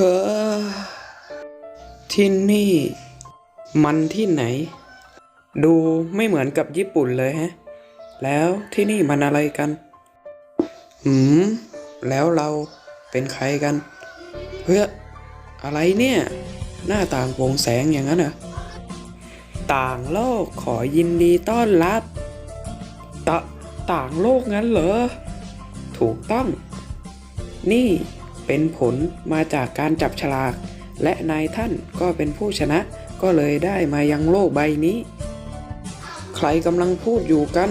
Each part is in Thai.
ฮ้อที่นี่ มันที่ไหน ดูไม่เหมือนกับญี่ปุ่นเลยฮะ แล้วที่นี่มันอะไรกันหืม แล้วเราเป็นใครกันเฮ้ยออะไรเนี่ย หน้าต่างโปร่งแสงอย่างนั้นเหรอต่างโลกขอยินดีต้อนรับตะต่างโลกงั้นเหรอ ถูกต้อง นี่ เป็นผลมาจากการจับฉลาก และนายท่านก็เป็นผู้ชนะ ก็เลยได้มายังโลกใบนี้ ใครกำลังพูดอยู่กัน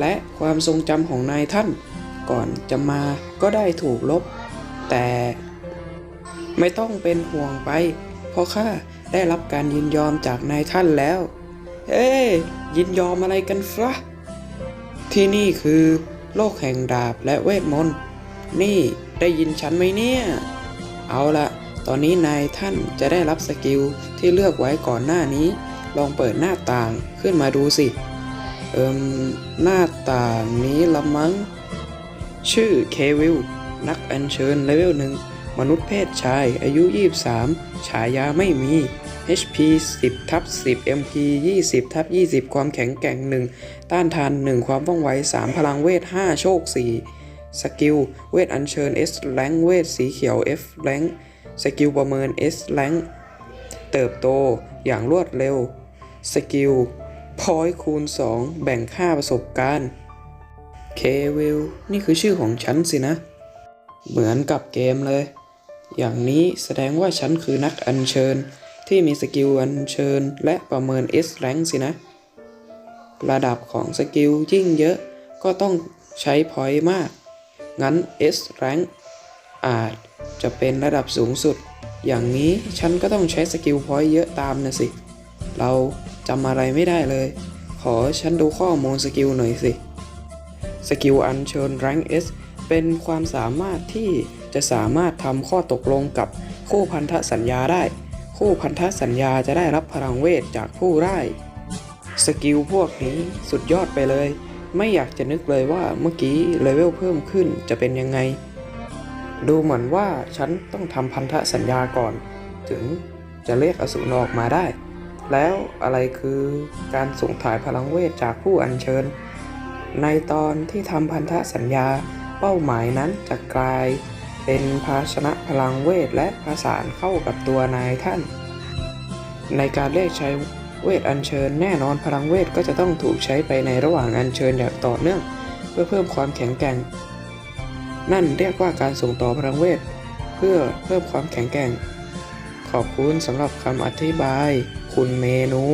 และความทรงจำของนายท่าน ก่อนจะมาก็ได้ถูกลบ แต่ไม่ต้องเป็นห่วงไป เพราะข้าได้รับการยินยอมจากนายท่านแล้ว เอ้ยยินยอมอะไรกันฟะที่นี่คือโลกแห่งดาบและเวทมนต์ นี่ ได้ยินฉันไหมเนี่ย เอาละตอนนี้นายท่านจะได้รับสกิลที่เลือกไว้ก่อนหน้านี้ ลองเปิดหน้าต่างขึ้นมาดูสิ เอิมหน้าต่างนี้ละมั้ง ชื่อเควิลนักอัญเชิญเลเวลหนึ่งมนุษย์เพศชาย อายุ 23 ฉายาไม่มี HP 10ทับ10 MP 20ทับ20 ความแข็งแกร่ง 1 ต้านทาน 1 ความว่องไว 3 พลังเวท 5 โชค 4 สกิลเวทอัญเชิญ S แรงเวทสีเขียว F แรงสกิลประเมิน S แรงเติบโตอย่างรวดเร็ว สกิลพอยคูณ 2 แบ่งค่าประสบการณ์เควิลนี่คือชื่อของฉันสินะ เหมือนกับเกมเลย อย่างนี้แสดงว่าฉันคือนักอัญเชิญที่มีสกิลอัญเชิญและประเมิน S rank สินะ ระดับของสกิลยิ่งเยอะก็ต้องใช้พอยต์มาก งั้น S rank อาจจะเป็นระดับสูงสุด อย่างนี้ฉันก็ต้องใช้สกิลพอยต์เยอะตามนะสิ เราจำอะไรไม่ได้เลย ขอฉันดูข้อมูลสกิลหน่อยสิ สกิลอัญเชิญ rank S เป็นความสามารถที่จะสามารถทำข้อตกลงกับคู่พันธสัญญาได้ คู่พันธสัญญาจะได้รับพลังเวทจากผู้ไร้สกิลพวกนี้สุดยอดไปเลย ไม่อยากจะนึกเลยว่าเมื่อกี้เลเวลเพิ่มขึ้นจะเป็นยังไง ดูเหมือนว่าฉันต้องทำพันธสัญญาก่อน ถึงจะเรียกอสูรออกมาได้ แล้วอะไรคือการส่งถ่ายพลังเวทจากผู้อัญเชิญ ในตอนที่ทำพันธสัญญาเป้าหมายนั้นจะกลายเป็นภาชนะพลังเวทและผสานเข้ากับตัวนายท่าน ในการเรียกใช้ เวทอัญเชิญแน่นอนพลังเวทก็จะต้องถูกใช้ไปในระหว่างอัญเชิญอย่างต่อเนื่อง เพื่อเพิ่มความแข็งแกร่ง นั่นเรียกว่าการส่งต่อพลังเวท เพื่อเพิ่มความแข็งแกร่ง ขอบคุณสำหรับคำอธิบาย คุณเมนู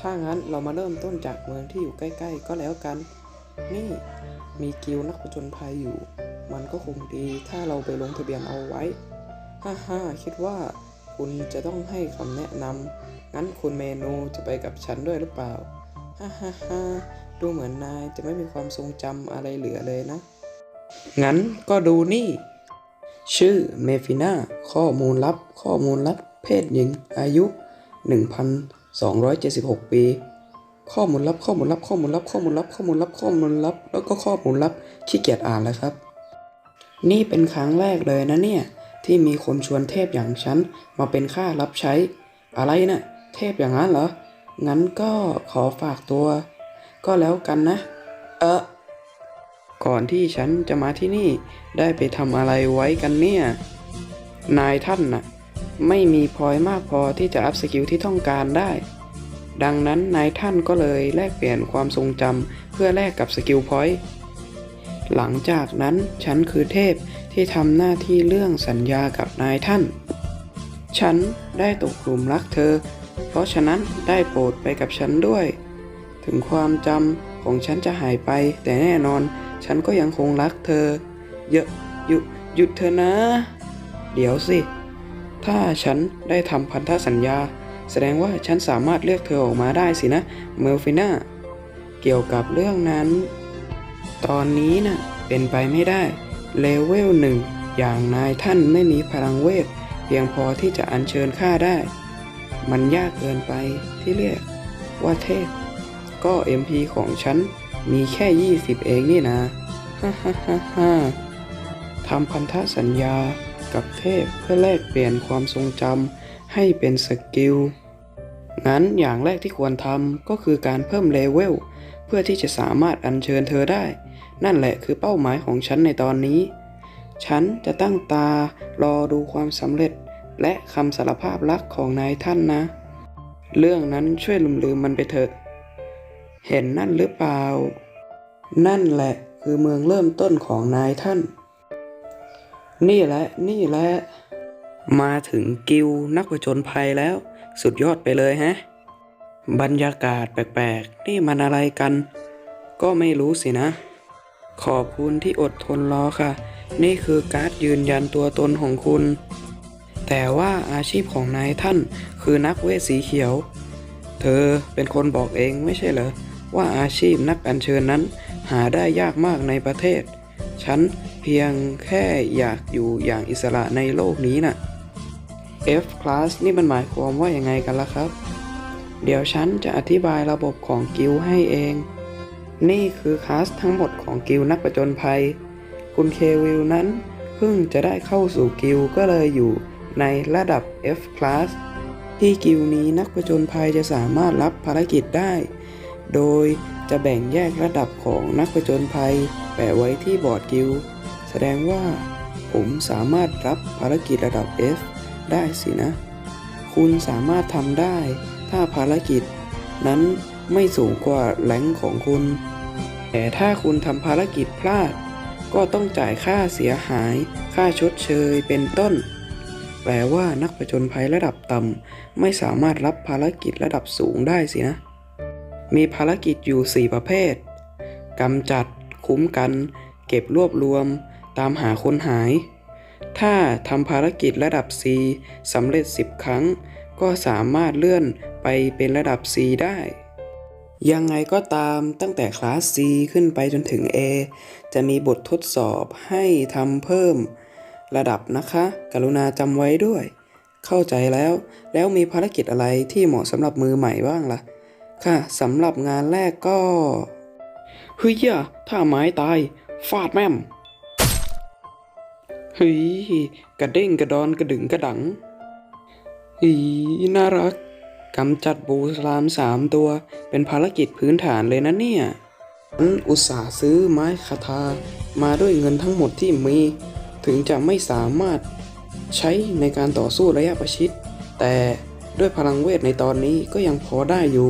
ถ้างั้นเรามาเริ่มต้นจากเมืองที่อยู่ใกล้ๆ ก็แล้วกัน นี่มีกิลนักผจญภัยอยู่ มันก็คงดีถ้าเราไปลงทะเบียนเอาไว้ ฮ่าฮ่าคิดว่าคุณจะต้องให้คำแนะนำ งั้นคุณเมนูจะไปกับฉันด้วยหรือเปล่า ฮ่าฮ่าฮ่าดูเหมือนนายจะไม่มีความทรงจำอะไรเหลือเลยนะ งั้นก็ดูนี่ ชื่อเมฟิน่า ข้อมูลลับ ข้อมูลลับ เพศหญิง อายุ 1,276 ปี ข้อมูลลับ ข้อมูลลับ ข้อมูลลับ ข้อมูลลับ ข้อมูลลับ ข้อมูลลับ แล้วก็ข้อมูลลับ ขี้เกียจอ่านแล้วครับ นี่เป็นครั้งแรกเลยนะเนี่ยที่มีคนชวนเทพอย่างฉันมาเป็นข้ารับใช้ อะไรนะ่ะ เทพอย่างนั้นเหรอ งั้นก็ขอฝากตัว ก็แล้วกันนะ เออก่อนที่ฉันจะมาที่นี่ได้ไปทำอะไรไว้กันเนี่ย นายท่านน่ะ ไม่มีพลอยมากพอที่จะอัพสกิลที่ต้องการได้ ดังนั้นนายท่านก็เลยแลกเปลี่ยนความทรงจำเพื่อแลกกับสกิลพอยต์หลังจากนั้นฉันคือเทพที่ทำหน้าที่เรื่องสัญญากับนายท่าน ฉันได้ตกหลุมรักเธอ เพราะฉะนั้นได้โปรดไปกับฉันด้วย ถึงความจำของฉันจะหายไป แต่แน่นอนฉันก็ยังคงรักเธอ เยอะหยุดหยุดเธอนะ เดี๋ยวสิ ถ้าฉันได้ทำพันธสัญญา แสดงว่าฉันสามารถเลือกเธอออกมาได้สินะเมอร์ฟิน่าเกี่ยวกับเรื่องนั้น ตอนนี้น่ะเป็นไปไม่ได้เลเวลหนึ่งอย่างนายท่านไม่มีพลังเวท พียงพอที่จะอัญเชิญข้าได้ มันยากเกินไปที่เรียกว่าเทพ ก็ MP ของฉันมีแค่ 20 เองนี่นะฮ่าฮ่าฮ่าฮ่าทำพันธสัญญากับเทพเพื่อแลกเปลี่ยนความทรงจำให้เป็นสกิล งั้นอย่างแรกที่ควรทำก็คือการเพิ่มเลเวล เพื่อที่จะสามารถอัญเชิญเธอได้ นั่นแหละคือเป้าหมายของฉันในตอนนี้ ฉันจะตั้งตารอดูความสำเร็จ และคำสารภาพรักของนายท่านนะ เรื่องนั้นช่วยลืมๆมันไปเถอะ เห็นนั่นหรือเปล่า นั่นแหละคือเมืองเริ่มต้นของนายท่าน นี่แหละ นี่แหละ มาถึงกิลด์นักผจญภัยแล้ว สุดยอดไปเลยฮะ บรรยากาศแปลกๆ นี่มันอะไรกัน ก็ไม่รู้สินะ ขอบคุณที่อดทนรอค่ะ นี่คือการ์ดยืนยันตัวตนของคุณ แต่ว่าอาชีพของนายท่านคือนักเวทสีเขียว เธอเป็นคนบอกเองไม่ใช่เหรอ ว่าอาชีพนักอัญเชิญนั้นหาได้ยากมากในประเทศ ฉันเพียงแค่อยากอยู่อย่างอิสระในโลกนี้น่ะ F class นี่มันหมายความว่ายังไงกันล่ะครับ เดี๋ยวฉันจะอธิบายระบบของกิลให้เอง นี่คือคลาสทั้งหมดของกิลนักประจนภัย คุณเควิลนั้นเพิ่งจะได้เข้าสู่กิลก็เลยอยู่ในระดับ F class ที่กิลนี้นักประจนภัยจะสามารถรับภารกิจได้ โดยจะแบ่งแยกระดับของนักประจนภัยแปะไว้ที่บอร์ดกิลแสดงว่าผมสามารถรับภารกิจระดับ F ได้สินะ คุณสามารถทำได้ ถ้าภารกิจ นั้นไม่สูงกว่าแรงของคุณ แต่ถ้าคุณทำภารกิจพลาด ก็ต้องจ่ายค่าเสียหาย ค่าชดเชยเป็นต้น แปลว่านักผจญภัยระดับต่ำไม่สามารถรับภารกิจระดับสูงได้สินะ มีภารกิจอยู่ 4 ประเภทกำจัด คุ้มกัน เก็บรวบรวม ตามหาคนหาย ถ้าทำภารกิจระดับ C สำเร็จ 10 ครั้ง ก็สามารถเลื่อนไปเป็นระดับ C ได้ ยังไงก็ตามตั้งแต่คลาส C ขึ้นไปจนถึง A จะมีบททดสอบให้ทำเพิ่ม ระดับนะคะ กรุณาจำไว้ด้วย เข้าใจแล้ว แล้วมีภารกิจอะไรที่เหมาะสำหรับมือใหม่บ้างล่ะ ค่ะสำหรับงานแรกก็เฮ้ยถ้าไม้ตาย ฟาดแม่มเฮ้ยกระเด้งกระดอนกระดึงกระดังเฮ้ยน่ารัก กำจัดบูสลามสามตัว เป็นภารกิจพื้นฐานเลยนะเนี่ยฉันอุตส่าห์ซื้อไม้คาทามาด้วยเงินทั้งหมดที่มี ถึงจะไม่สามารถใช้ในการต่อสู้ระยะประชิด แต่ด้วยพลังเวทในตอนนี้ก็ยังพอได้อยู่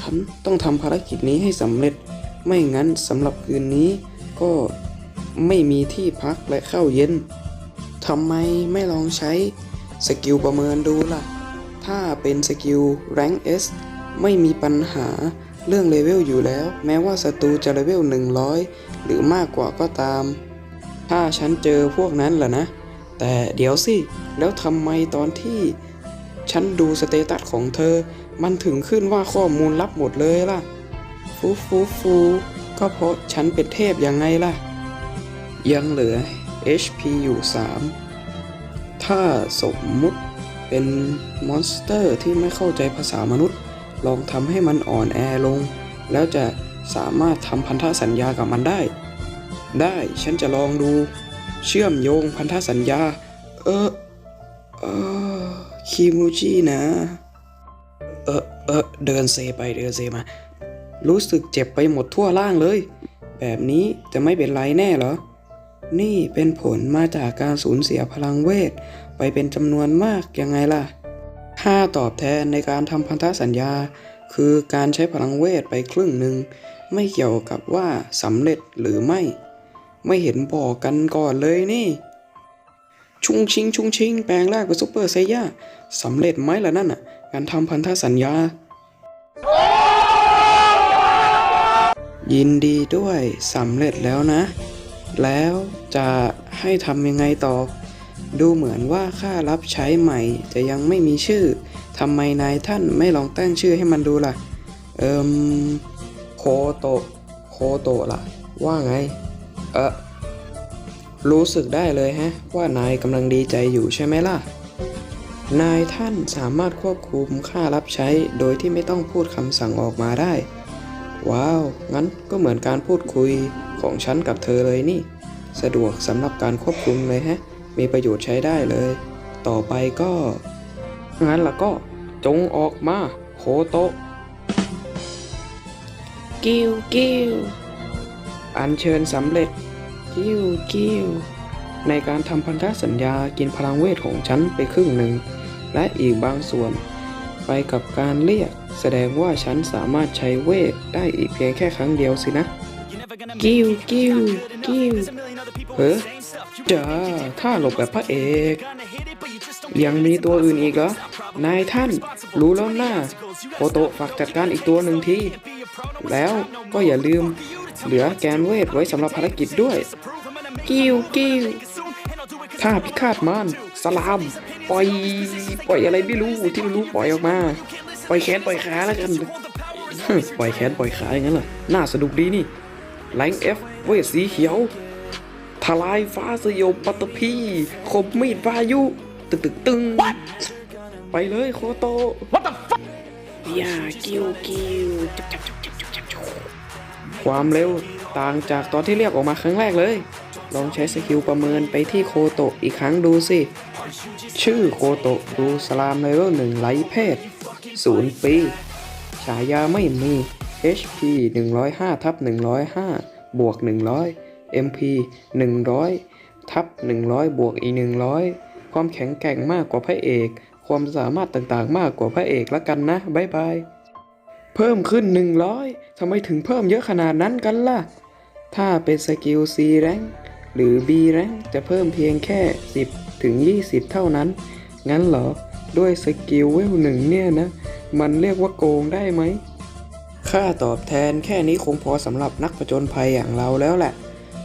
ฉันต้องทำภารกิจนี้ให้สำเร็จ ไม่งั้นสำหรับคืนนี้ก็ไม่มีที่พักและเข้าเย็นทำไมไม่ลองใช้สกิลประเมินดูล่ะ ถ้าเป็นสกิล Rank S ไม่มีปัญหาเรื่องเลเวลอยู่แล้ว แม้ว่าศัตรูจะเลเวล 100 หรือมากกว่าก็ตาม ถ้าฉันเจอพวกนั้นล่ะนะ แต่เดี๋ยวสิ แล้วทำไมตอนที่ ฉันดูสเตตัสของเธอ มันถึงขึ้นว่าข้อมูลลับหมดเลยล่ะ ฟูฟูฟูก็เพราะฉันเป็นเทพยังไงล่ะ ยังเหลือ HP อยู่ 3 ถ้าสมมุติ เป็นมอนสเตอร์ที่ไม่เข้าใจภาษามนุษย์ ลองทำให้มันอ่อนแอลง แล้วจะสามารถทำพันธสัญญากับมันได้ ได้ฉันจะลองดู เชื่อมโยงพันธสัญญา เออเออคิมูจินะเออเออเดินเซไปเดินเซมา รู้สึกเจ็บไปหมดทั่วร่างเลย แบบนี้จะไม่เป็นไรแน่เหรอ นี่เป็นผลมาจากการสูญเสียพลังเวท ไปเป็นจำนวนมากยังไงล่ะ ค่าตอบแทนในการทำพันธสัญญา คือการใช้พลังเวทไปครึ่งหนึ่ง ไม่เกี่ยวกับว่าสำเร็จหรือไม่ ไม่เห็นบอกกันก่อนเลยนี่ ชุงชิงชุงชิงแปลงแร่างเป็นซุปเปอร์ไซย่าสำเร็จไหมล่ะนั่นน่ะ การทำพันธสัญญา ยินดีด้วยสำเร็จแล้วนะ แล้วจะให้ทำยังไงต่อ ดูเหมือนว่าค่ารับใช้ใหม่จะยังไม่มีชื่อ ทำไมนายท่านไม่ลองตั้งชื่อให้มันดูล่ะ เอิมโคโตโคโตะล่ะ ว่าไง เออรู้สึกได้เลยฮะ ว่านายกำลังดีใจอยู่ใช่ไหมล่ะ นายท่านสามารถควบคุมค่ารับใช้โดยที่ไม่ต้องพูดคำสั่งออกมาได้ ว้าว งั้นก็เหมือนการพูดคุยของฉันกับเธอเลยนี่ สะดวกสำหรับการควบคุมเลยฮะ มีประโยชน์ใช้ได้เลย ต่อไปก็งั้นล่ะก็จงออกมาโคโตะกิ้วกิ้วอัญเชิญสำเร็จกิ้วกิ้วในการทำพันธสัญญากินพลังเวทของฉันไปครึ่งหนึ่ง และอีกบางส่วน ไปกับการเรียก แสดงว่าฉันสามารถใช้เวทได้อีกเพียงแค่ครั้งเดียวสินะ กิ้วกิ้วกิ้วเฮ้อจ้าถ้าหลบแบบพระเอก ยังมีตัวอื่นอีกเหรอนายท่าน รู้แล้วนะโคโตะฝากจัดการอีกตัวหนึ่งทีแล้วก็อย่าลืม เหลือแกนเวทไว้สำหรับภารกิจด้วย กิ้วกิ้วถ้าพิฆาตมานสลามปล่อยปล่อยอะไรไม่รู้ที่ไม่รู้ปล่อยออกมา ปล่อยแขนปล่อยขาแล้วกันปล่อยแขนปล่อยขาอย่างนั้นเหรอน่าสนุกดีนี่ แรงเอฟเวทสีเขียวทลายฟ้าสยบปัตตภีคมมีดพายุ ตึกตึกตึง ไปเลยโคโต What the fuck อย่ากิ้วกิ้วจับจับจับจับจับจับจับความเร็วต่างจากตอนที่เรียกออกมาครั้งแรกเลย ลองใช้สกิลประเมินไปที่โคโตะอีกครั้งดูสิ ชื่อโคโตะดูสลามเลเวลหนึ่งไร้เพศศูนย์ปี ฉายาไม่มี HP 105ทับ105 บวก 100 MP 100ทับ100 บวกอีก 100 ความแข็งแกร่งมากกว่าพระเอก ความสามารถต่างๆ มากกว่าพระเอกละกันนะบายบาย เพิ่มขึ้น 100ทำไมถึงเพิ่มเยอะขนาดนั้นกันล่ะ ถ้าเป็นสกิล C แรงหรือ B แรงจะเพิ่มเพียงแค่ 10 ถึง 20 เท่านั้น งั้นเหรอ ด้วยสกิลเวลหนึ่งเนี่ยนะ มันเรียกว่าโกงได้ไหม ค่าตอบแทนแค่นี้คงพอสำหรับนักผจญภัยอย่างเราแล้วแหละ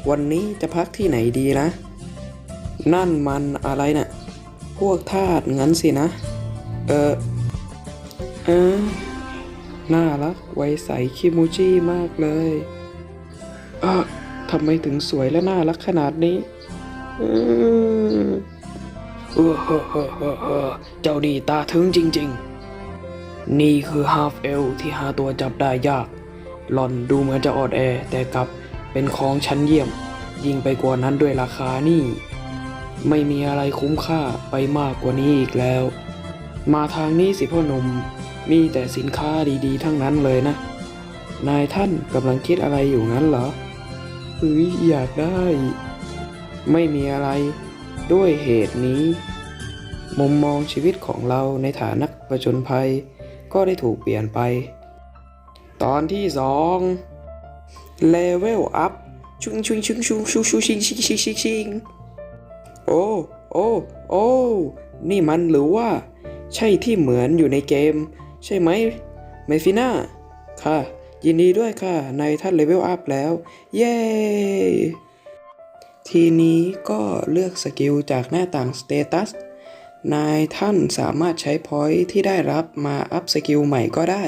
วันนี้จะพักที่ไหนดีนะ นั่นมันอะไรนะ่ะ พวกทาสงั้นสินะ เออเออน่ารักไวใสคิมูจิมากเลยเออทำไมถึงสวยและน่ารักขนาดนี้เออเออเฮ้อเฮ้อเฮ้อเฮ้อเจ้าดีตาถึงจริง ๆ นี่คือฮาฟเอลที่หาตัวจับได้ยาก หล่อนดูเหมือนจะออนแอ แต่กลับเป็นของชั้นเยี่ยม ยิ่งไปกว่านั้นด้วยราคานี่ ไม่มีอะไรคุ้มค่าไปมากกว่านี้อีกแล้ว มาทางนี้สิพ่อหนุ่ม มีแต่สินค้าดีๆ ทั้งนั้นเลยนะ นายท่านกำลังคิดอะไรอยู่งั้นเหรอเฮ้ยอยากได้ ไม่มีอะไรด้วยเหตุนี้ มุมมองชีวิตของเราในฐานะประจนภัย ก็ได้ถูกเปลี่ยนไป ตอนที่สองเลเวลอัพชุงชุงชุงชุงชุงชุงชิงชิงชิงชิงชิงโอ้โอ้โอ้นี่มันหรือว่า ใช่ที่เหมือนอยู่ในเกม ใช่ไหมเมฟิน่าค่ะ ยินดีด้วยค่ะ ในท่านเลเวลอัพแล้ว เย้ทีนี้ก็เลือกสกิลจากหน้าต่างสเตตัส นายท่านสามารถใช้พอยท์ที่ได้รับมาอัพสกิลใหม่ก็ได้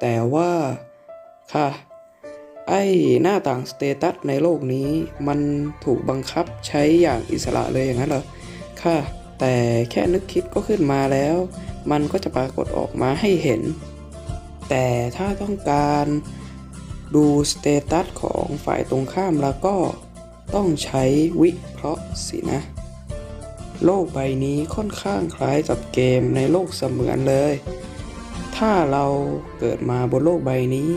แต่ว่า ค่ะ ไอหน้าต่างสเตตัสในโลกนี้ มันถูกบังคับใช้อย่างอิสระเลยอย่างนั้นเหรอ ค่ะ แต่แค่นึกคิดก็ขึ้นมาแล้ว มันก็จะปรากฏออกมาให้เห็น แต่ถ้าต้องการดูสเตตัสของฝ่ายตรงข้ามแล้วก็ต้องใช้วิเคราะห์สินะ โลกใบนี้ค่อนข้างคล้ายกับเกมในโลกเสมือนเลย ถ้าเราเกิดมาบนโลกใบนี้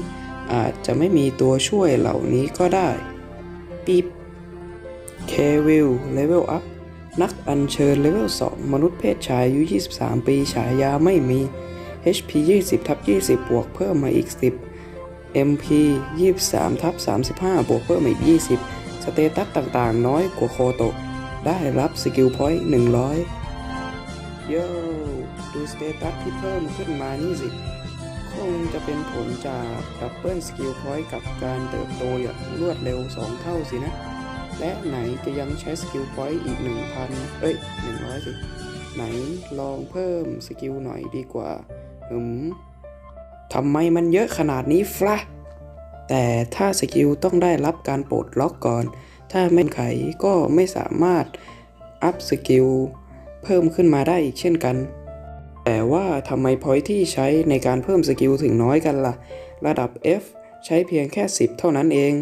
อาจจะไม่มีตัวช่วยเหล่านี้ก็ได้ปีบเควิลเลเวลอัพนักอัญเชิญเลเวล 2 มนุษย์เพศชายอายุ 23 ปี ฉายาไม่มี HP 20ทับ20 บวกเพิ่มมาอีก 10 MP 23ทับ35 บวกเพิ่มมาอีก 20 สเตตัสต่างๆ น้อยกว่าโคโตะ ได้รับสกิลพอยต์100 โย่ดูสเตตัสที่เพิ่มขึ้นมานี่สิ คงจะเป็นผลจากดับเบิลสกิลพอยต์กับการเติบโตอย่างรวดเร็ว 2 เท่าสินะ และไหนจะยังใช้สกิลพอยต์อีก 1,000 เอ้ย 100 สิ ไหนลองเพิ่มสกิลหน่อยดีกว่าหืมทำไมมันเยอะขนาดนี้ฟละแต่ถ้าสกิลต้องได้รับการปลดล็อกก่อน ถ้าไม่ไขก็ไม่สามารถอัพสกิลเพิ่มขึ้นมาได้อีกเช่นกัน แต่ว่าทำไมพอยที่ใช้ในการเพิ่มสกิลถึงน้อยกันล่ะ ระดับ F ใช้เพียงแค่ 10 เท่านั้นเอง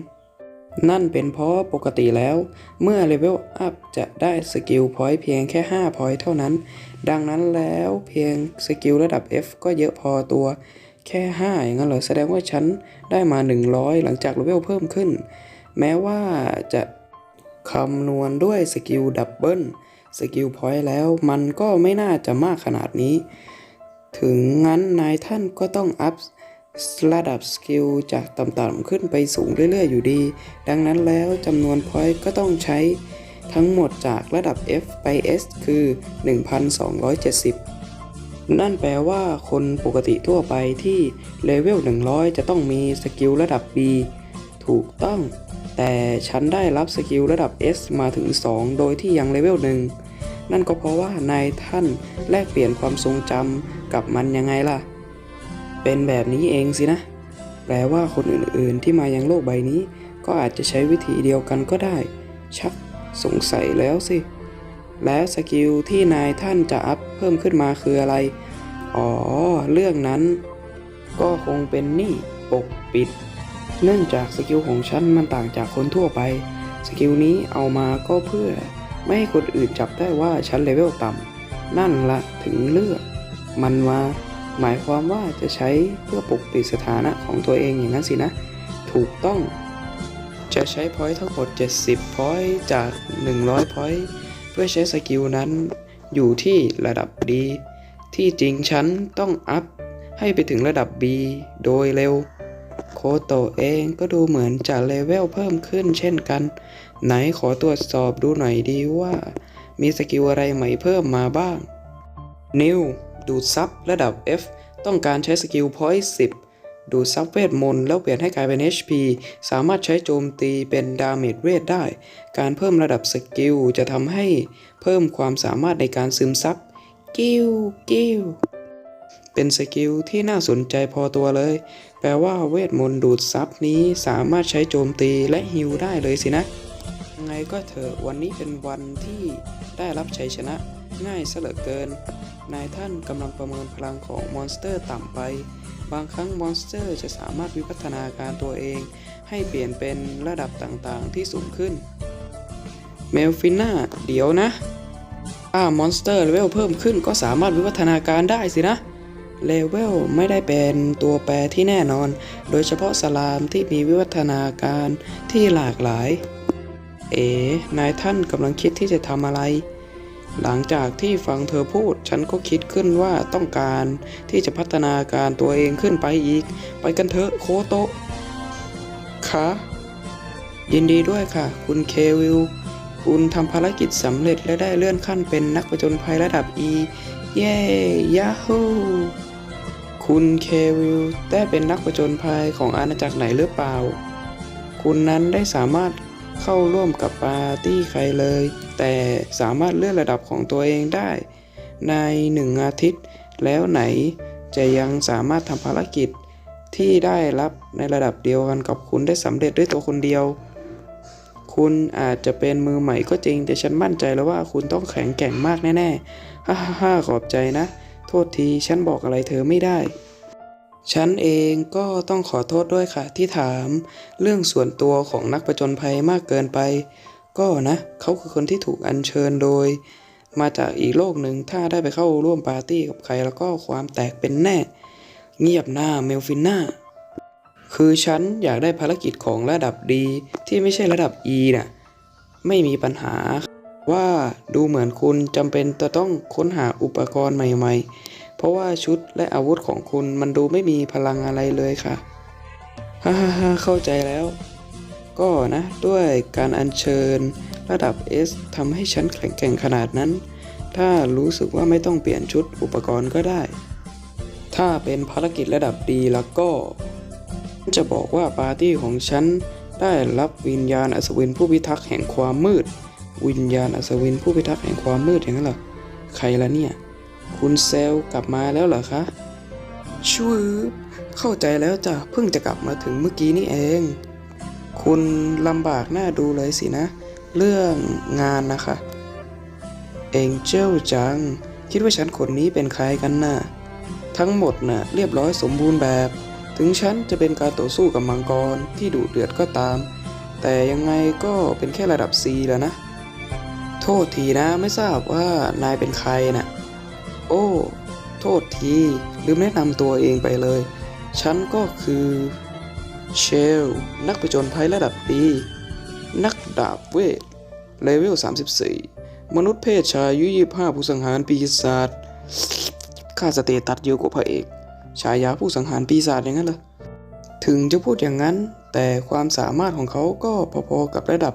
นั่นเป็นเพราะปกติแล้ว เมื่อเลเวลอัพจะได้สกิลพอยต์เพียงแค่5พอยต์เท่านั้น ดังนั้นแล้วเพียงสกิลระดับ F ก็เยอะพอตัวแค่ 5 อย่างนั้นเหรอแสดงว่าฉันได้มา 100 หลังจากเลเวลเพิ่มขึ้น แม้ว่าจะ คำนวณด้วยสกิลดับเบิลสกิลพอยต์แล้วมันก็ไม่น่าจะมากขนาดนี้ ถึงงั้นนายท่านก็ต้องอัพระดับสกิลจากต่ำๆขึ้นไปสูงเรื่อยๆอยู่ดี ดังนั้นแล้วจำนวนพอยต์ก็ต้องใช้ทั้งหมดจากระดับ F ไป S คือ 1270 นั่นแปลว่าคนปกติทั่วไปที่เลเวล 100 จะต้องมีสกิลระดับ B ถูกต้อง แต่ฉันได้รับสกิลระดับ S มาถึง 2 โดยที่ยังเลเวล1นั่นก็เพราะว่านายท่านแลกเปลี่ยนความทรงจำกับมันยังไงล่ะ เป็นแบบนี้เองสินะ แปลว่าคนอื่นๆที่มายังโลกใบนี้ ก็อาจจะใช้วิธีเดียวกันก็ได้ ชักสงสัยแล้วสิ แล้วสกิลที่นายท่านจะอัพเพิ่มขึ้นมาคืออะไร อ๋อ เรื่องนั้น ก็คงเป็นนี่ปกปิด เนื่องจากสกิลของฉันมันต่างจากคนทั่วไป สกิลนี้เอามาก็เพื่อ ไม่ให้คนอื่นจับได้ว่าฉันเลเวลต่ำ นั่นละถึงเลือก มันมาหมายความว่าจะใช้เพื่อปกปิดสถานะของตัวเองอย่างนั้นสินะ ถูกต้อง จะใช้พอยต์ทั้งหมด 70พอยต์จาก 100พอยต์เพื่อใช้สกิลนั้น อยู่ที่ระดับ D ที่จริงฉันต้องอัพให้ไปถึงระดับ B โดยเร็ว โคโตเองก็ดูเหมือนจะเลเวลเพิ่มขึ้นเช่นกัน ไหนขอตรวจสอบดูหน่อยดีว่า มีสกิลอะไรใหม่เพิ่มมาบ้าง นิวดูดซับระดับ F ต้องการใช้สกิลพอยต์10ดูดซับเวทมนต์แล้วเปลี่ยนให้กลายเป็น HP สามารถใช้โจมตีเป็นดาเมจเวทได้ การเพิ่มระดับสกิลจะทำให้เพิ่มความสามารถในการซึมซับกิ้วกิ้วเป็นสกิลที่น่าสนใจพอตัวเลย แปลว่าเวทมนต์ดูดซับนี้สามารถใช้โจมตีและฮิลได้เลยสินะ ยังไงก็เถอะวันนี้เป็นวันที่ได้รับชัยชนะ ง่ายเหลือเกิน นายท่านกำลังประเมินพลังของมอนสเตอร์ต่ำไป บางครั้งมอนสเตอร์จะสามารถวิวัฒนาการตัวเอง ให้เปลี่ยนเป็นระดับต่างๆ ที่สูงขึ้น เมลฟิน่าเดี๋ยวนะถ้ามอนสเตอร์เลเวลเพิ่มขึ้นก็สามารถวิวัฒนาการได้สินะ เลเวลไม่ได้เป็นตัวแปรที่แน่นอน โดยเฉพาะสลามที่มีวิวัฒนาการที่หลากหลาย เอ๋ นายท่านกำลังคิดที่จะทำอะไร หลังจากที่ฟังเธอพูด ฉันก็คิดขึ้นว่าต้องการที่จะพัฒนาการตัวเองขึ้นไปอีก ไปกันเถอะโคโตะคะยินดีด้วยค่ะ คุณเควิล คุณทำภารกิจสำเร็จและได้เลื่อนขั้นเป็นนักผจญภัยระดับ E เย้ ยาฮู คุณเควิลได้เป็นนักผจญภัยของอาณาจักรไหนหรือเปล่า คุณนั้นได้สามารถเข้าร่วมกับปาร์ตี้ใครเลย แต่สามารถเลื่อนระดับของตัวเองได้ ในหนึ่งอาทิตย์ แล้วไหนจะยังสามารถทำภารกิจที่ได้รับในระดับเดียวกันกับคุณได้สำเร็จด้วยตัวคนเดียว คุณอาจจะเป็นมือใหม่ก็จริง แต่ฉันมั่นใจแล้วว่าคุณต้องแข็งแกร่งมากแน่ๆฮ่าฮ่าฮ่าขอบใจนะ โทษทีฉันบอกอะไรเธอไม่ได้ ฉันเองก็ต้องขอโทษด้วยค่ะที่ถาม เรื่องส่วนตัวของนักประจนภัยมากเกินไป ก็นะ เขาคือคนที่ถูกอัญเชิญโดย มาจากอีกโลกหนึ่งถ้าได้ไปเข้าร่วมปาร์ตี้กับใครแล้วก็ความแตกเป็นแน่ เงียบหน้าเมลฟินน่าคือฉันอยากได้ภารกิจของระดับดีที่ไม่ใช่ระดับ E น่ะไม่มีปัญหา ว่าดูเหมือนคุณจำเป็นจะต้องค้นหาอุปกรณ์ใหม่ ๆ เพราะว่าชุดและอาวุธของคุณมันดูไม่มีพลังอะไรเลยค่ะ ฮ่าฮ่าเข้าใจแล้ว ก็นะ ด้วยการอัญเชิญระดับ S ทำให้ฉันแข็งแกร่งขนาดนั้น ถ้ารู้สึกว่าไม่ต้องเปลี่ยนชุดอุปกรณ์ก็ได้ ถ้าเป็นภารกิจระดับดีแล้วก็ จะบอกว่าปาร์ตี้ของฉันได้รับวิญญาณอัศวินผู้พิทักษ์แห่งความมืด วิญญาณอัศวินผู้พิทักษ์แห่งความมืดอย่างนั้นเหรอใครละเนี่ย คุณเซลกลับมาแล้วเหรอคะช่วยเข้าใจแล้วจ้ะเพิ่งจะกลับมาถึงเมื่อกี้นี่เอง คุณลำบากหน้าดูเลยสินะ เรื่องงานนะคะ เองเจลจัง คิดว่าฉันคนนี้เป็นใครกันน่ะ ทั้งหมดน่ะเรียบร้อยสมบูรณ์แบบ ถึงฉันจะเป็นการต่อสู้กับมังกรที่ดุเดือดก็ตาม แต่ยังไงก็เป็นแค่ระดับ C แล้วนะ โทษทีนะไม่ทราบว่านายเป็นใครนะ่ะ โอ้ โทษทีลืมแนะนำตัวเองไปเลย ฉันก็คือเชล นักผจญภัยระดับดี นักดาบเวท เลเวล 34 มนุษย์เพศชายอายุ25 ผู้สังหารปีศาจค่าสเตตัสเยอะกว่าพระเอก ฉายาผู้สังหารปีศาจอย่างนั้นเหรอ ถึงจะพูดอย่างนั้น แต่ความสามารถของเขาก็พอๆกับระดับ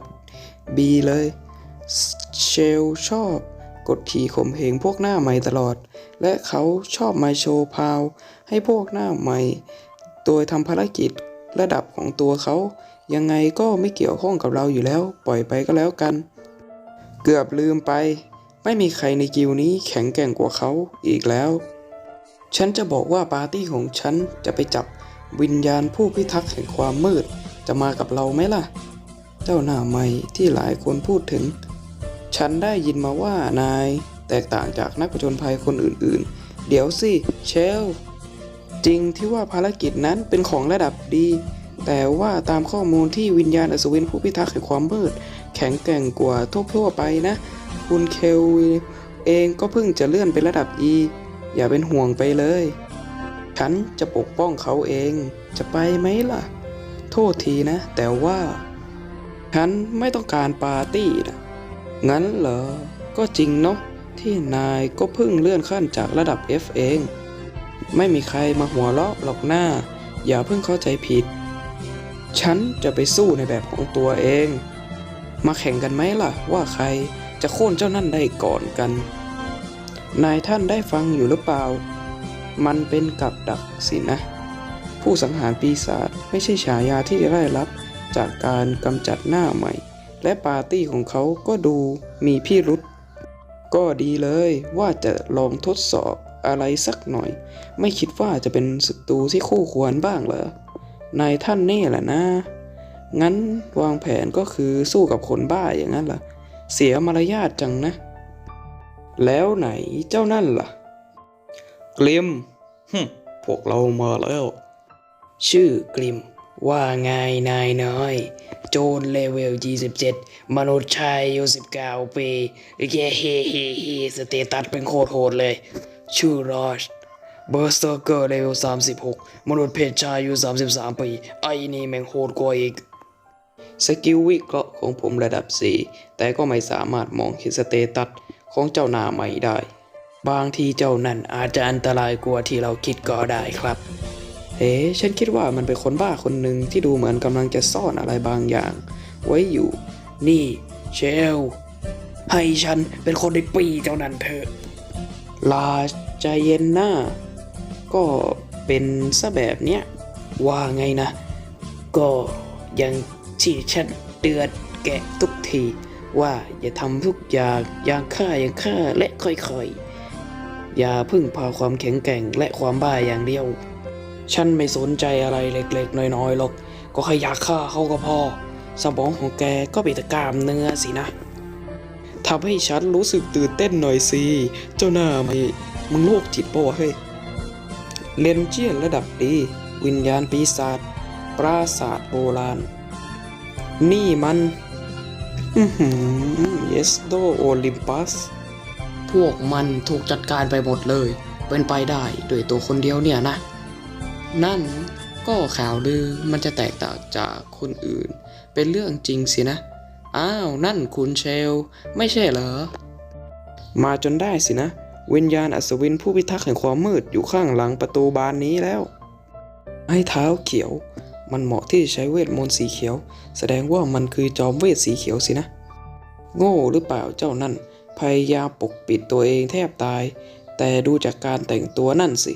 B เลย เชลชอบกดขี่ข่มเหงพวกหน้าใหม่ตลอด และเขาชอบมาโชว์พาว ให้พวกหน้าใหม่ โดยทำภารกิจระดับของตัวเขา ยังไงก็ไม่เกี่ยวข้องกับเราอยู่แล้ว ปล่อยไปก็แล้วกัน เกือบลืมไป ไม่มีใครในกิลด์นี้แข็งแกร่งกว่าเขาอีกแล้ว ฉันจะบอกว่าปาร์ตี้ของฉันจะไปจับวิญญาณผู้พิทักษ์แห่งความมืด จะมากับเราไหมล่ะ เจ้าหน้าใหม่ที่หลายคนพูดถึง ฉันได้ยินมาว่านายแตกต่างจากนักผจญภัยคนอื่นๆ เดี๋ยวสิ เชล จริงที่ว่าภารกิจนั้นเป็นของระดับดี แต่ว่าตามข้อมูลที่วิญญาณอัศวินผู้พิทักษ์แห่งความมืด แข็งแกร่งกว่าทั่วๆไปนะ คุณเคลวิลเองก็เพิ่งจะเลื่อนเป็นระดับ E อย่าเป็นห่วงไปเลย ฉันจะปกป้องเขาเอง จะไปไหมล่ะ โทษทีนะ แต่ว่า ฉันไม่ต้องการปาร์ตี้นะ งั้นเหรอ ก็จริงเนาะที่นายก็เพิ่งเลื่อนขั้นจากระดับ F เอง ไม่มีใครมาหัวเราะหรอกหน้า อย่าเพิ่งเข้าใจผิด ฉันจะไปสู้ในแบบของตัวเอง มาแข่งกันไหมล่ะ ว่าใครจะโค่นเจ้านั่นได้ก่อนกัน นายท่านได้ฟังอยู่หรือเปล่า มันเป็นกับดักสินะ ผู้สังหารปีศาจไม่ใช่ฉายาที่ได้รับจากการกำจัดหน้าใหม่ และปาร์ตี้ของเขาก็ดูมีพิรุษก็ดีเลยว่าจะลองทดสอบอะไรสักหน่อย ไม่คิดว่าจะเป็นศัตรูที่คู่ควรบ้างเหรอนายท่านนี่แหละนะ งั้นวางแผนก็คือสู้กับคนบ้าอย่างนั้นล่ะ เสียมารยาทจังนะ แล้วไหนเจ้านั่นล่ะ กลิมฮึมพวกเรามาแล้ว ชื่อกลิม ว่าไงนายน้อย โจนเลเวล 27 มนุษย์ชายอายุ19 ปีเย้เฮเฮเฮสเตตัสเป็นโคตรโหดเลย ชื่อรอชเบอร์สเตอร์เกอร์เลเวล 36 มนุษย์เพศชายอายุ33 ปี ไอ้นี่แม่งโหดกว่าอีก สกิลวิเคราะห์ของผมระดับ 4 แต่ก็ไม่สามารถมองเห็นสเตตัสของเจ้าหน้าใหม่ได้ บางทีเจ้านั่นอาจจะอันตรายกว่าที่เราคิดก็ได้ครับ เฮ้ฉันคิดว่ามันเป็นคนบ้าคนหนึ่งที่ดูเหมือนกำลังจะซ่อนอะไรบางอย่าง ไว้อยู่ นี่เชล ให้ฉันเป็นคนในปีเจ้านั้นเถอะ ลาใจเย็นหน้าก็เป็นซะแบบเนี้ย ว่าไงนะ ก็ยังที่ฉันเตือนแกทุกที ว่าอย่าทำทุกอย่างอย่างข้าอย่างข้าและค่อยๆ อย่าพึ่งพาความแข็งแกร่งและความบ้าอย่างเดียว ฉันไม่สนใจอะไรเล็กๆ น้อยๆหรอก ก็แค่อยากฆ่าเขาก็พอ สมองของแกก็เป็นแต่กล้ามเนื้อสินะทำให้ฉันรู้สึกตื่นเต้นหน่อยสิ เจ้าหน้าไม่มึงโรคจิตปะวะเฮ้ยเลนเจียนระดับดี วิญญาณปีศาจปราศาสตร์โบราณ นี่มันอือหือเยสโดโอลิมปัส พวกมันถูกจัดการไปหมดเลย เป็นไปได้ด้วยตัวคนเดียวเนี่ยนะ นั่นก็ข่าวลือมันจะแตกต่างจากคนอื่น เป็นเรื่องจริงสินะ อ้าว นั่นคุณเชล ไม่ใช่เหรอ มาจนได้สินะ วิญญาณอัศวินผู้พิทักษ์แห่งความมืดอยู่ข้างหลังประตูบานนี้แล้ว ไอ้เท้าเขียว มันเหมาะที่จะใช้เวทมนต์สีเขียว แสดงว่ามันคือจอมเวทสีเขียวสินะ โง่หรือเปล่าเจ้านั่น พยายามปกปิดตัวเองแทบตาย แต่ดูจากการแต่งตัวนั่นสิ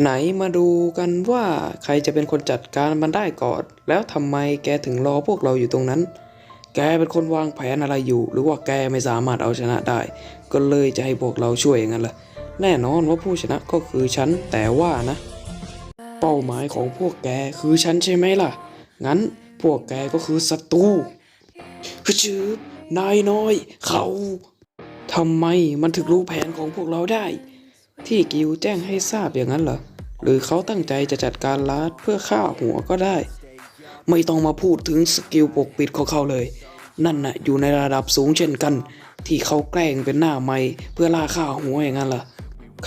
ไหนมาดูกันว่าใครจะเป็นคนจัดการมันได้ก่อน แล้วทำไมแกถึงรอพวกเราอยู่ตรงนั้น แกเป็นคนวางแผนอะไรอยู่ หรือว่าแกไม่สามารถเอาชนะได้ ก็เลยจะให้พวกเราช่วยอย่างนั้นล่ะ แน่นอนว่าผู้ชนะก็คือฉัน แต่ว่านะ เป้าหมายของพวกแกคือฉันใช่ไหมล่ะ งั้นพวกแกก็คือศัตรูคือชื่อนายน้อย เขาทำไมมันถึงรู้แผนของพวกเราได้ ที่กิวแจ้งให้ทราบอย่างนั้นเหรอ หรือเขาตั้งใจจะจัดการลาดเพื่อฆ่าหัวก็ได้ ไม่ต้องมาพูดถึงสกิลปกปิดของเขาเลย นั่นน่ะอยู่ในระดับสูงเช่นกัน ที่เขาแกล้งเป็นหน้าไม้เพื่อล่าค่าหัวอย่างนั้นล่ะ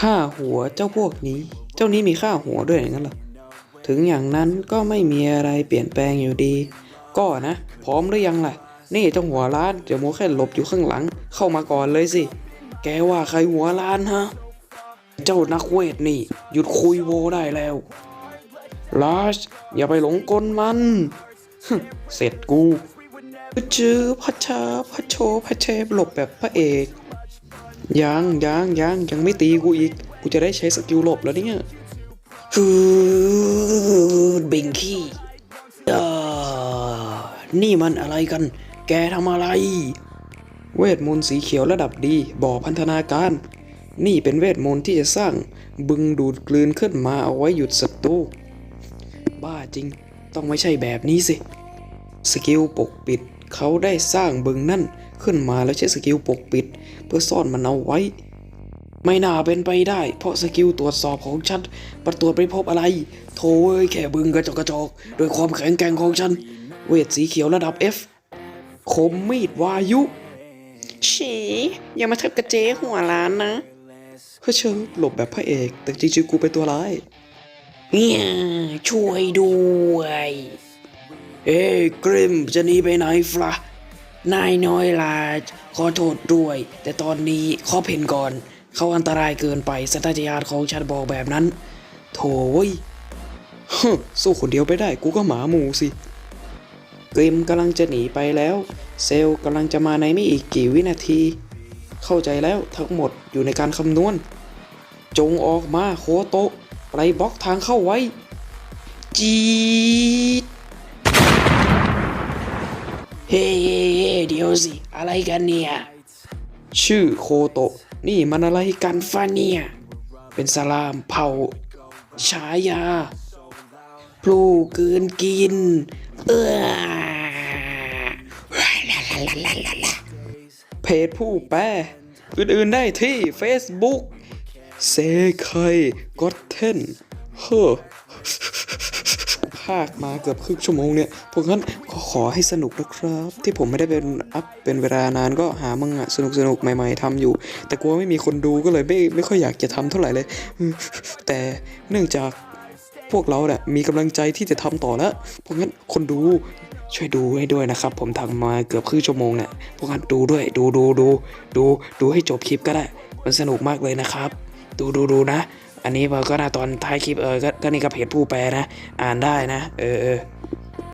ค่าหัวเจ้าพวกนี้ เจ้านี้มีค่าหัวด้วยอย่างนั้นเหรอถึงอย่างนั้นก็ไม่มีอะไรเปลี่ยนแปลงอยู่ดี ก็นะ พร้อมหรือยังล่ะ นี่เจ้าหัวล้านเดี๋ยวโมแค่หลบอยู่ข้างหลัง เข้ามาก่อนเลยสิ แกว่าใครหัวล้านฮะ เจ้านักเวทนี่ หยุดคุยโวได้แล้วลาชอย่าไปหลงกลมันฮึเสร็จกูจื้อพัชชาพัชโชพัชเชฟหลบแบบพระเอกยังยังยังยังไม่ตีกูอีก กูจะได้ใช้สกิลหลบแล้วเนี่ยฮือเบงคีอ่านี่มันอะไรกัน แกทำอะไร เวทมนต์สีเขียวระดับดี บ่อพันธนาการ นี่เป็นเวทมนต์ที่จะสร้างบึงดูดกลืนขึ้นมาเอาไว้หยุดศัตรู บ้าจริง ต้องไม่ใช่แบบนี้สิ สกิลปกปิด เขาได้สร้างบึงนั่นขึ้นมาแล้วใช้สกิลปกปิด เพื่อซ่อนมันเอาไว้ ไม่น่าเป็นไปได้ เพราะสกิลตรวจสอบของฉันประตรวจไม่พบอะไร โถ่เอ้ยแค่บึงกระจกกระจกโดยความแข็งแกร่งของฉัน เวทสีเขียวระดับ F คมมีดวายุฉีอย่ามาทับกระเจหัวล้านนะ เฮ้ยเชิงหลบแบบพระเอก แต่จริงๆกูเป็นตัวร้ายเนี่ยช่วยด้วย เอ้ยกริมจะหนีไปไหนฟละนายน้อยลาขอโทษด้วย แต่ตอนนี้ขอเพนก่อน เขาอันตรายเกินไปสัตยาณของฉันบอกแบบนั้น โถ่ยฮึสู้คนเดียวไปได้กูก็หมาหมูสิกริมกำลังจะหนีไปแล้ว เซลกำลังจะมาในไม่อีกกี่วินาที เข้าใจแล้วทั้งหมดอยู่ในการคำนวณ จงออกมาโคโตะไปบล็อกทางเข้าไว้ จีดเฮ้เดี๋ยวสิ อะไรกันเนี่ย ชื่อโคโตะ นี่มันอะไรกันฟะเนี่ยเป็นสลามเผ่าฉายาพลูกลืนกิน เออ จผู้แปลอื่นๆได้ที่ Facebook เซไคก็เทนเฮ้อภาคมาเกือบครึ่งชั่วโมงเนี่ยเพราะงั้นขอขอให้สนุกนะครับ ที่ผมไม่ได้เป็นอัพเป็นเวลานานก็หามังงะสนุกสนุกใหม่ ๆทำอยู่ แต่กลัวไม่มีคนดูก็เลยไม่ไม่ค่อยอยากจะทำเท่าไหร่เลย แต่เนื่องจากพวกเราเนี่ยมีกำลังใจที่จะทำต่อแล้วเพราะงั้นคนดู ช่วยดูให้ด้วยนะครับ ผมทำมาเกือบครึ่งชั่วโมงเนี่ยพวกกันดูด้วยดูดูดูดูดูให้จบคลิปก็ได้ มันสนุกมากเลยนะครับ ดูดูดูนะ อันนี้มันก็น่าตอนท้ายคลิปเออก็ก็นี่ก็เพจผู้แปลนะ อ่านได้นะ เออเออ